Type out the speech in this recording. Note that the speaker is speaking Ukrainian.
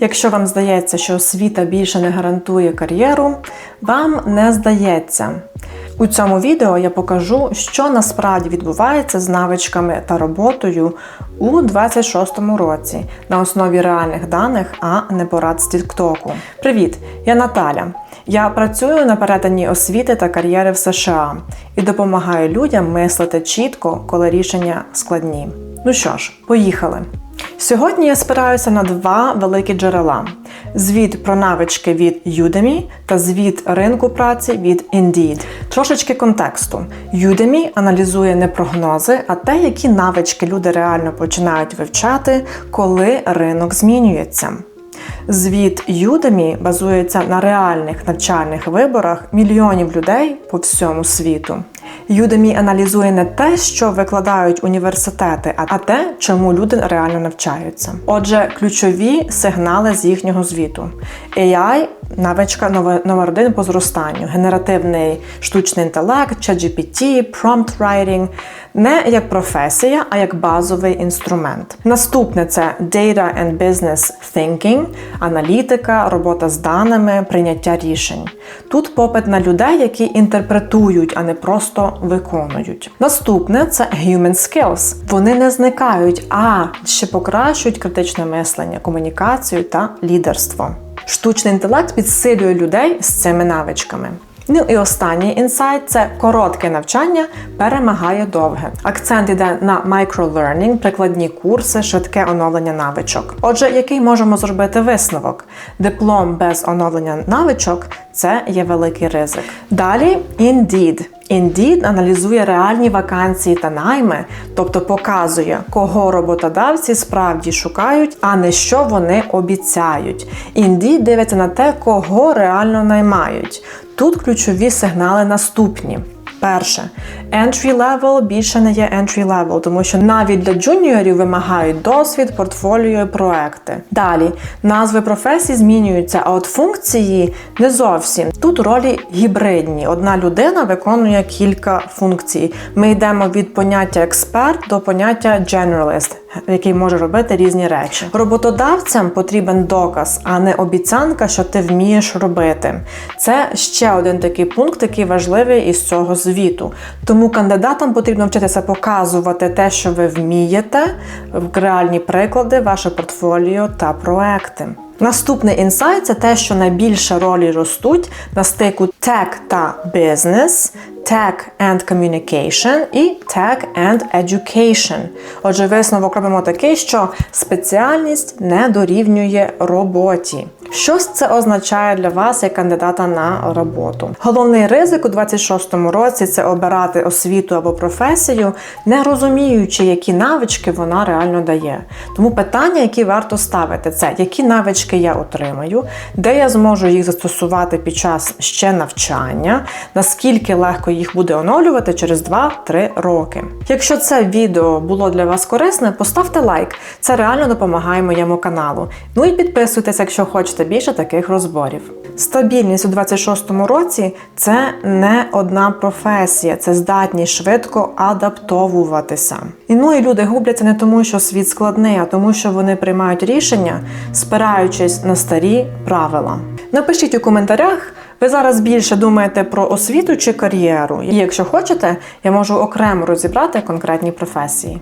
Якщо вам здається, що освіта більше не гарантує кар'єру, вам не здається. У цьому відео я покажу, що насправді відбувається з навичками та роботою у 26-му році на основі реальних даних, а не порад з Тіктоку. Привіт, я Наталя. Я працюю на перетині освіти та кар'єри в США і допомагаю людям мислити чітко, коли рішення складні. Ну що ж, поїхали. Сьогодні я спираюся на два великі джерела: звіт про навички від Udemy та звіт ринку праці від Indeed. Трошечки контексту. Udemy аналізує не прогнози, а те, які навички люди реально починають вивчати, коли ринок змінюється. Звіт Udemy базується на реальних навчальних виборах мільйонів людей по всьому світу. Udemy аналізує не те, що викладають університети, а те, чому люди реально навчаються. Отже, ключові сигнали з їхнього звіту. AI – навичка номер один по зростанню, генеративний штучний інтелект, ChatGPT, prompt writing – не як професія, а як базовий інструмент. Наступне це Data and Business Thinking, аналітика, робота з даними, прийняття рішень. Тут попит на людей, які інтерпретують, а не просто виконують. Наступне це Human Skills. Вони не зникають, а ще покращують критичне мислення, комунікацію та лідерство. Штучний інтелект підсилює людей з цими навичками. Ну і останній інсайт це коротке навчання перемагає довге. Акцент йде на microlearning, прикладні курси, швидке оновлення навичок. Отже, який можемо зробити висновок? Диплом без оновлення навичок це є великий ризик. Далі Indeed. Indeed аналізує реальні вакансії та найми, тобто показує, кого роботодавці справді шукають, а не що вони обіцяють. Indeed дивиться на те, кого реально наймають. Тут ключові сигнали наступні. Перше, entry level більше не є entry level, тому що навіть для джуніорів вимагають досвід, портфоліо і проекти. Далі назви професій змінюються, а от функції не зовсім. Тут ролі гібридні. Одна людина виконує кілька функцій. Ми йдемо від поняття експерт до поняття generalist, який може робити різні речі. Роботодавцям потрібен доказ, а не обіцянка, що ти вмієш робити. Це ще один такий пункт, який важливий із цього звіту. Тому кандидатам потрібно вчитися показувати те, що ви вмієте, реальні приклади, ваше портфоліо та проекти. Наступний інсайт це те, що найбільше ролі ростуть на стику tech та business, tech and communication і tech and education. Отже, висновок робимо такий, що спеціальність не дорівнює роботі. Що це означає для вас як кандидата на роботу? Головний ризик у 26-му році це обирати освіту або професію, не розуміючи, які навички вона реально дає. Тому питання, які варто ставити, це які навички я отримаю, де я зможу їх застосувати під час ще навчання, наскільки легко їх буде оновлювати через 2-3 роки. Якщо це відео було для вас корисне, поставте лайк. Це реально допомагає моєму каналу. Ну і підписуйтесь, якщо хочете більше таких розборів. Стабільність у 26-му році це не одна професія, це здатність швидко адаптовуватися. І ну і люди губляться не тому, що світ складний, а тому, що вони приймають рішення, спираючись на старі правила. Напишіть у коментарях. Ви зараз більше думаєте про освіту чи кар'єру, і якщо хочете, я можу окремо розібрати конкретні професії.